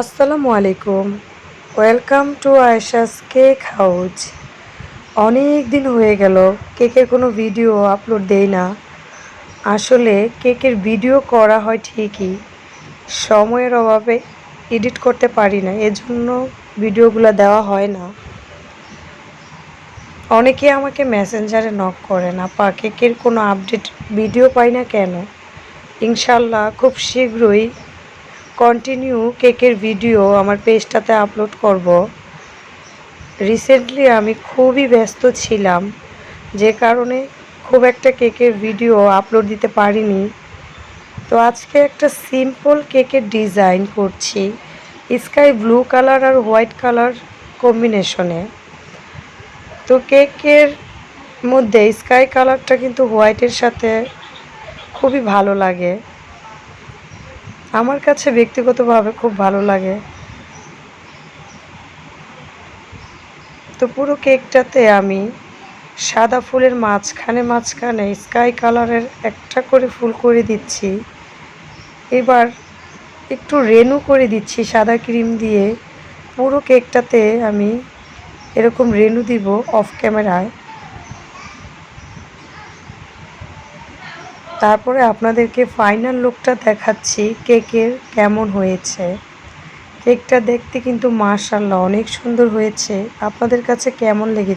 আসসালামু আলাইকুম। Welcome to Ayesha's cake house অনেক দিন হয়ে গেল, কেকের কোনো ভিডিও আপলোড দেই না। আসলে কেকের ভিডিও করা হয় ঠিকই, সময়ের অভাবে এডিট করতে পারি না, এজন্য ভিডিওগুলো দেওয়া হয় না। অনেকে আমাকে মেসেঞ্জারে নক করেন আপা, কেকের কোনো আপডেট ভিডিও পাই না কেন? ইনশাল্লাহ খুব শীঘ্রই কন্টিনিউ কেকের ভিডিও আমার পেজটাতে আপলোড করব। রিসেন্টলি আমি খুবই ব্যস্ত ছিলাম, যে কারণে খুব একটা কেকের ভিডিও আপলোড দিতে পারিনি। তো আজকে একটা সিম্পল কেকের ডিজাইন করছি স্কাই ব্লু কালার আর হোয়াইট কালার কম্বিনেশনে তো কেকের মধ্যে স্কাই কালারটা কিন্তু হোয়াইটের সাথে খুবই ভালো লাগে। আমার কাছে ব্যক্তিগতভাবে খুব ভালো লাগে। তো পুরো কেকটাতে আমি সাদা ফুলের মাঝখানে মাঝখানে স্কাই কালারের একটা করে ফুল করে দিচ্ছি। এবার একটু রেনু করে দিচ্ছি, সাদা ক্রিম দিয়ে। পুরো কেকটাতে আমি এরকম রেনু দিব অফ ক্যামেরায়। তারপরে আপনাদেরকে ফাইনাল লুকটা দেখাচ্ছি কেকের কেমন হয়েছে। কেকটা দেখতে কিন্তু মাশাল্লাহ অনেক সুন্দর হয়েছে। আপনাদের কাছে কেমন লেগেছে?